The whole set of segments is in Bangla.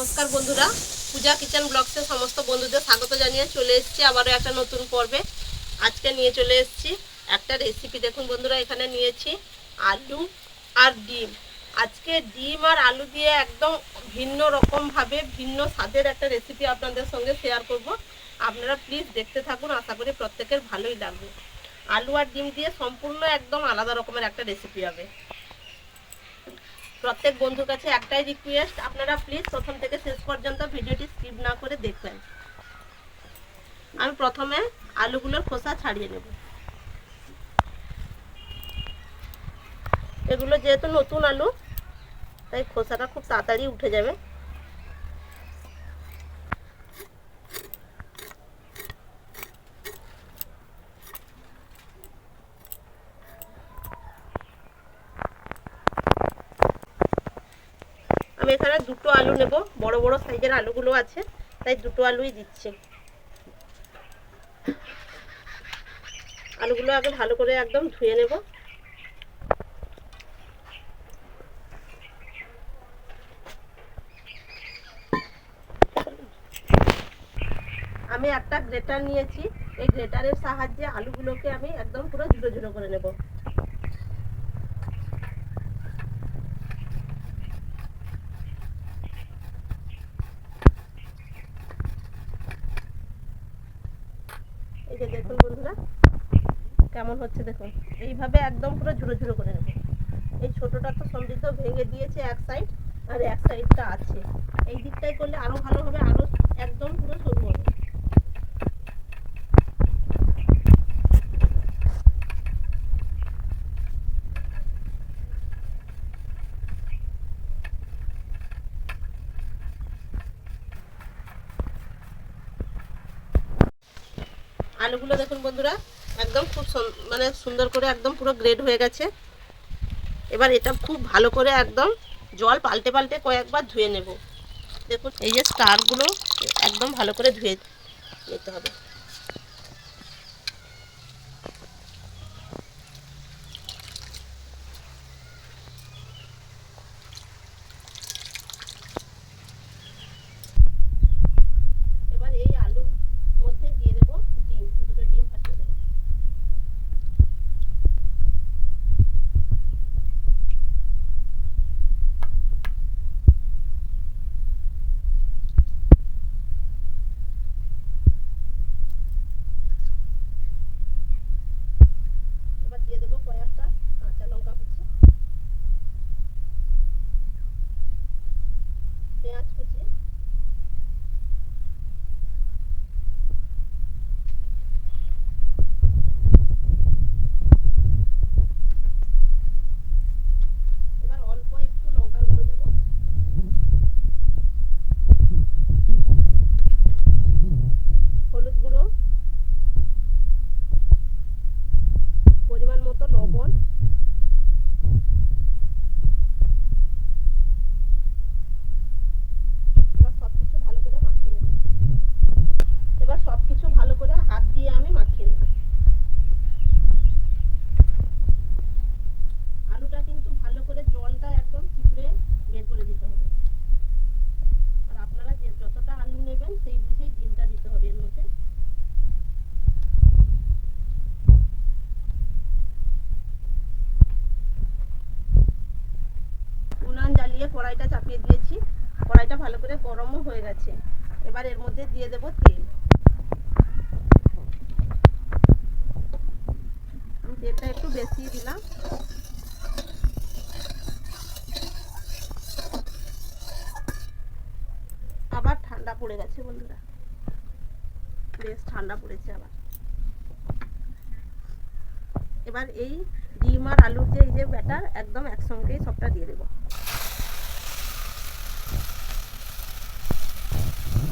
নমস্কার বন্ধুরা। পূজা কিচেন ব্লগসে সমস্ত বন্ধুদের স্বাগত জানিয়ে চলে এসেছি আবারও একটা নতুন পর্বে। আজকে নিয়ে চলে এসেছি একটা রেসিপি দেখুন বন্ধুরা, এখানে নিয়েছি আলু আর ডিম। আজকে ডিম আর আলু দিয়ে একদম ভিন্ন রকমভাবে, ভিন্ন স্বাদের একটা রেসিপি আপনাদের সঙ্গে শেয়ার করব। আপনারা প্লিজ দেখতে থাকুন, আশা করি প্রত্যেকের ভালোই লাগবে। আলু আর ডিম দিয়ে সম্পূর্ণ একদম আলাদা রকমের একটা রেসিপি হবে। প্রত্যেক বন্ধুর কাছে একটাই রিকোয়েস্ট আপনারা প্লিজ প্রথম থেকে শেষ পর্যন্ত ভিডিওটি স্কিপ না করে দেখবেন। আমি প্রথমে আলুগুলোর খোসা ছাড়িয়ে নেব। এগুলো যেহেতু নতুন আলু, তাই খোসাটা খুব তাড়াতাড়ি উঠে যাবে। এখানে দুটো আলু নেব। বড় বড় সাইজের আলুগুলো আছে, তাই দুটো আলুই দিচ্ছি। আলুগুলো আগে ভালো করে একদম ধুয়ে নেব। আমি একটা গ্রেটার নিয়েছি। এই গ্রেটারের সাহায্যে আলুগুলোকে আমি একদম পুরো ঝুড়ো ঝুড়ো করে নেব। এই যে দেখুন বন্ধুরা, কেমন হচ্ছে দেখুন। এইভাবে একদম পুরো ঝুরো ঝুরো করে নেব। এই ছোটটা তো সমৃদ্ধ ভেঙে দিয়েছে এক সাইড আর এক সাইডটা আছে। এই দিকটাই করলে আরও ভালো হবে আরও একদম পুরো সরু হবে আলুগুলো দেখুন বন্ধুরা, একদম খুব মানে সুন্দর করে একদম পুরো গ্রেড হয়ে গেছে। এবার এটা খুব ভালো করে একদম জল পাল্টে পাল্টে কয়েকবার ধুয়ে নেব। দেখুন, এই যে স্টারগুলো একদম ভালো করে ধুয়ে নিতে হবে এবার এই আলুর মধ্যে দিয়ে দেবো ডিম দুটো ডিম ফাটিয়ে দেবো এবার দিয়ে দেবো কয়েকটা কাঁচা লঙ্কা কুচি পেঁয়াজ কুচি এবার অল্প একটু লঙ্কার গুঁড়ো দেবো হলুদ গুঁড়ো পরিমাণ মতো লবণ এবার সব কিছু ভালো করে মাখিয়ে নেব এবার সব কিছু ভালো করে হাত দিয়ে আমি মাখিয়ে নেব আলুটা কিন্তু ভালো করে জলটা একদম চিপড়ে বের করে দিতে হবে আর আপনারা যে যতটা আলু নেবেন সেই বুঝেই ডিমটা দিতে হবে এর মধ্যে জ্বালিয়ে কড়াইটা চাপিয়ে দিয়েছি। কড়াইটা ভালো করে গরমও হয়ে গেছে। এবার এর মধ্যে দিয়ে দেব তেল। তেলটা একটু বেশি দিলাম। আবার ঠান্ডা পড়ে গেছে বন্ধুরা। বেশ ঠান্ডা পড়েছে আবার। এবার এই ডিম আর আলুর যে এই যে ব্যাটার, একদম একসঙ্গেই সবটা দিয়ে দেবো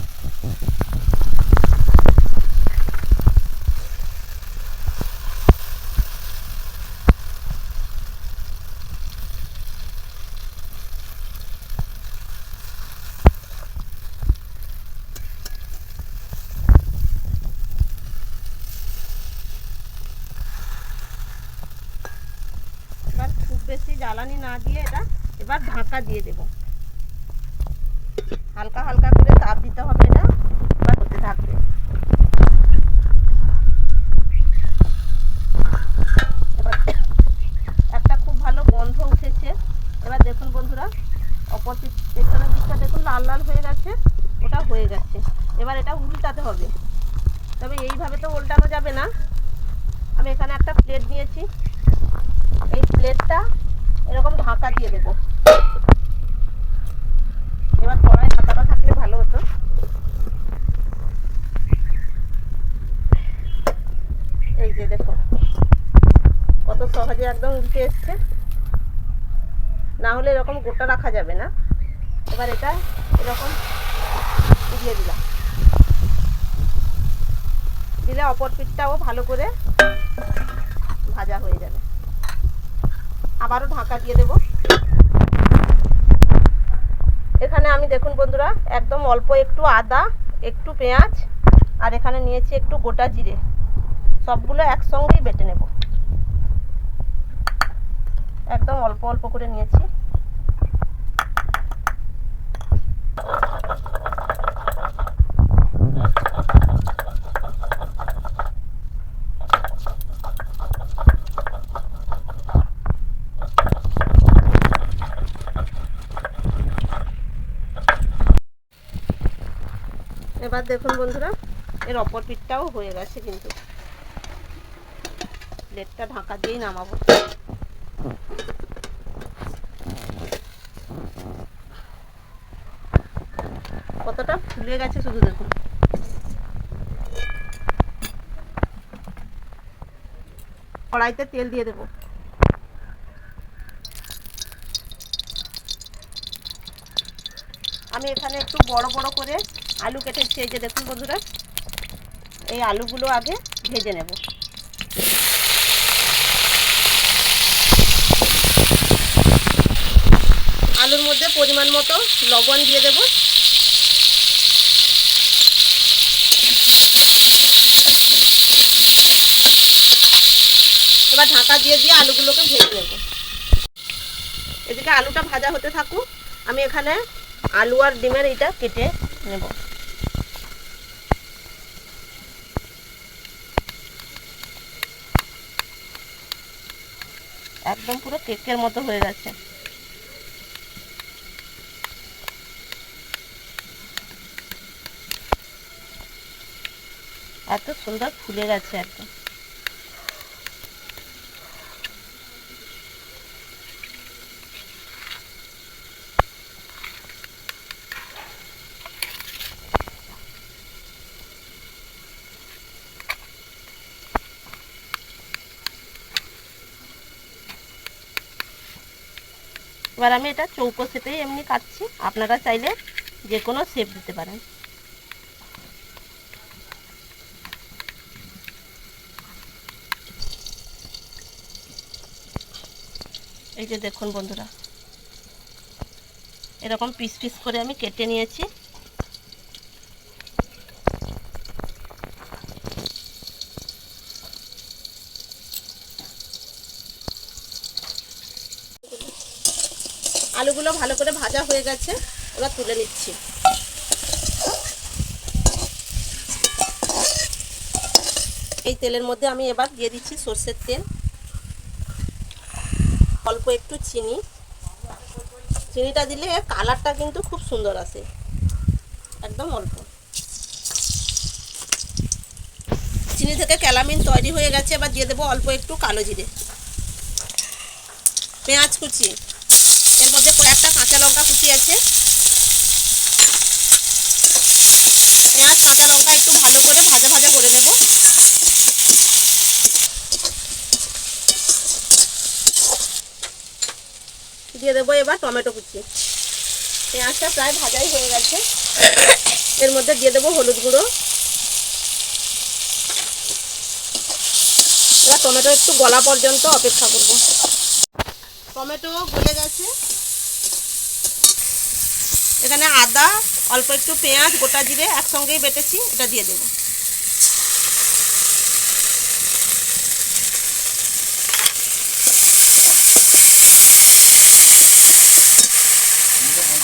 এবার খুব বেশি জ্বালানি না দিয়ে এটা এবার ঢাকা দিয়ে দেব। হালকা চাপ দিতে হবে এটা এবার হতে থাকবে এবার একটা খুব ভালো গন্ধ উঠেছে এবার দেখুন বন্ধুরা অপর পিঠ- পেছনের দিকটা দেখুন লাল লাল হয়ে গেছে ওটা হয়ে গেছে এবার এটা উল্টাতে হবে। তবে এইভাবে তো উল্টানো যাবে না। আমি এখানে একটা প্লেট নিয়েছি। এই প্লেটটা এরকম ঢাকা দিয়ে দেবো। এবার কড়াই ঢাকাটা থাকলে ভালো হতো। এই যে দেখো, কত সহজে একদম উল্টে এসছে। না হলে এরকম গোটা রাখা যাবে না। এবার এটা এরকম দিয়ে দিলাম। দিলে অপর পিঠটাও ভালো করে ভাজা হয়ে যাবে। আবারও ঢাকা দিয়ে দেব। এখানে আমি দেখুন বন্ধুরা, একদম অল্প একটু আদা, একটু পেঁয়াজ, আর এখানে নিয়েছি একটু গোটা জিরে। সবগুলো একসঙ্গেই বেটে নেব। একদম অল্প অল্প করে নিয়েছি। এবার দেখুন বন্ধুরা, এর অপর পিঠটাও হয়ে গেছে কিন্তু। প্লেটটা ঢাকা দিয়েই নামাবো। কতটা ফুলে গেছে শুধু দেখুন। কড়াইতে তেল দিয়ে দেবো। আমি এখানে একটু বড় বড় করে আলু কেটেছি এই যে দেখুন বন্ধুরা। এই আলুগুলো আগে ভেজে নেব। আলুর মধ্যে পরিমাণ মতো লবণ দিয়ে দেব। এবার ঢাকা দিয়ে দিয়ে আলুগুলোকে ভেজে নেব। এদিকে আলুটা ভাজা হতে থাকুক, আমি এখানে আলু আর ডিমের এটা কেটে নেব। একদম পুরো কেকের মতো হয়ে গেছে। এত সুন্দর ফুলে গেছে একদম। এবার আমি এটা চৌকো শেপেই এমনি কাটছি। আপনারা চাইলে যে কোনো শেপ দিতে পারেন। এই যে দেখুন বন্ধুরা, এরকম পিস পিস করে আমি কেটে নিয়েছি। আলুগুলো ভালো করে ভাজা হয়ে গেছে, এবার তুলে নিচ্ছি। এই তেলের মধ্যে আমি এবার দিয়ে দিচ্ছি সর্ষের তেল, অল্প একটু চিনি। চিনিটা দিলে কালারটা কিন্তু খুব সুন্দর আসে, একদম অল্প। চিনি থেকে ক্যালামিন তৈরি হয়ে গেছে, এবার দিয়ে দেবো অল্প একটু কালো জিরে। পেঁয়াজ কুচি। এর মধ্যে কয়েকটা কাঁচা লঙ্কা কুচি আছে। পেঁয়াজ কাঁচা লঙ্কা একটু ভালো করে ভাজা ভাজা করে নেব। দিয়ে দেবো এবার টমেটো কুচি। পেঁয়াজটা প্রায় ভাজাই হয়ে গেছে। এর মধ্যে দিয়ে দেবো হলুদ গুঁড়ো। এবার টমেটো একটু গলা পর্যন্ত অপেক্ষা করব। টমেটো গলে গেছে। এখানে আদা, অল্প একটু পেঁয়াজ, গোটা জিরে একসঙ্গেই বেটেছি, এটা দিয়ে দেবো।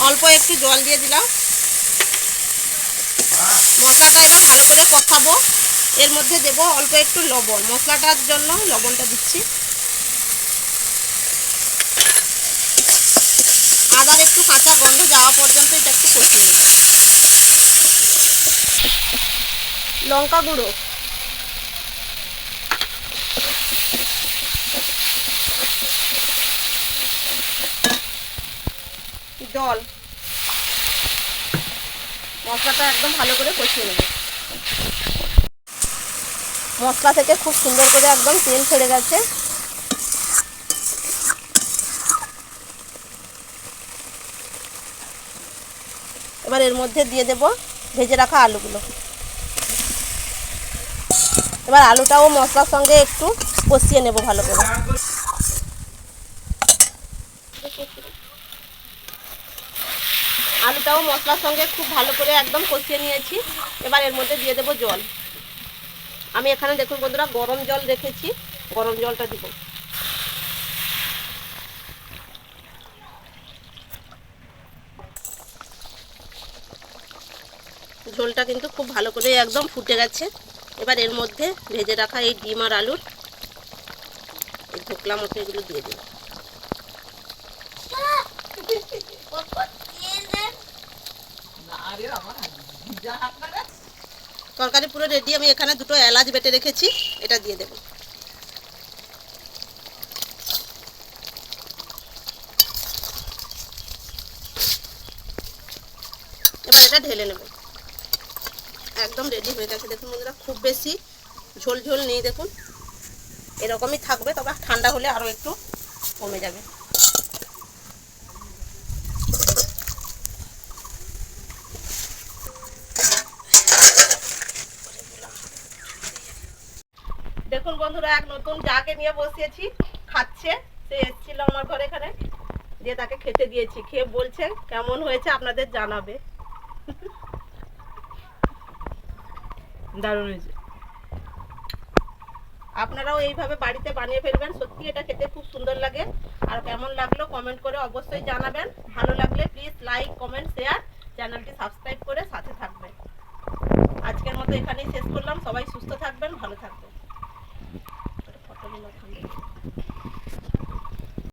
অল্প একটু জল দিয়ে দিলাম। মশলাটা এবার ভালো করে কষাবো। এর মধ্যে দেবো অল্প একটু লবণ। মশলাটার জন্য লবণটা দিচ্ছি। আদার একটু কাঁচা গন্ধ যাওয়া পর্যন্ত এটা একটু কষিয়ে নেব লঙ্কা গুঁড়ো। জল। মশলাটা একদম ভালো করে কষিয়ে নেব। মশলা থেকে খুব সুন্দর করে একদম তেল ছেড়ে গেছে। এবার এর মধ্যে দিয়ে দেব ভেজে রাখা আলুগুলো। এবার আলুটাও মশলার সঙ্গে একটু কষিয়ে নেব ভালো করে। আলুটাও মশলার সঙ্গে খুব ভালো করে একদম কষিয়ে নিয়েছি। এবার এর মধ্যে দিয়ে দেবো জল। আমি এখানে দেখুন বন্ধুরা, গরম জল রেখেছি। গরম জলটা দিব। ঝোলটা কিন্তু খুব ভালো করে একদম ফুটে গেছে। এবার এর মধ্যে ভেজে রাখা এই ডিম আর আলুর এই ধোকলা মতো এগুলো দিয়ে দিই। তরকারি পুরো রেডি আমি এখানে দুটো এলাচ বেটে রেখেছি, এটা দিয়ে দেব। এবার এটা ঢেলে নেব। একদম রেডি হয়ে গেছে। দেখুন বন্ধুরা, খুব বেশি ঝোল ঝোল নেই, দেখুন। এরকমই থাকবে, তবে ঠান্ডা হলে আরও একটু কমে যাবে। দেখুন বন্ধুরা, এক নতুন যাকে নিয়ে বসিয়েছি, খাচ্ছে। সে এসেছিল আমার ঘরে এখানে দিয়ে তাকে খেতে দিয়েছি। খেয়ে বলছে, কেমন হয়েছে আপনাদের জানাবে। দারুণ হয়েছে। আপনারাও এইভাবে বাড়িতে বানিয়ে ফেলবেন, সত্যি এটা খেতে খুব সুন্দর লাগে। আর কেমন লাগল কমেন্ট করে অবশ্যই জানাবেন। ভালো লাগলে প্লিজ লাইক কমেন্ট শেয়ার চ্যানেলটি সাবস্ক্রাইব করে সাথে থাকবেন। আজকের মতো এখানেই শেষ করলাম। সবাই সুস্থ থাকবেন, ভালো থাকবেন।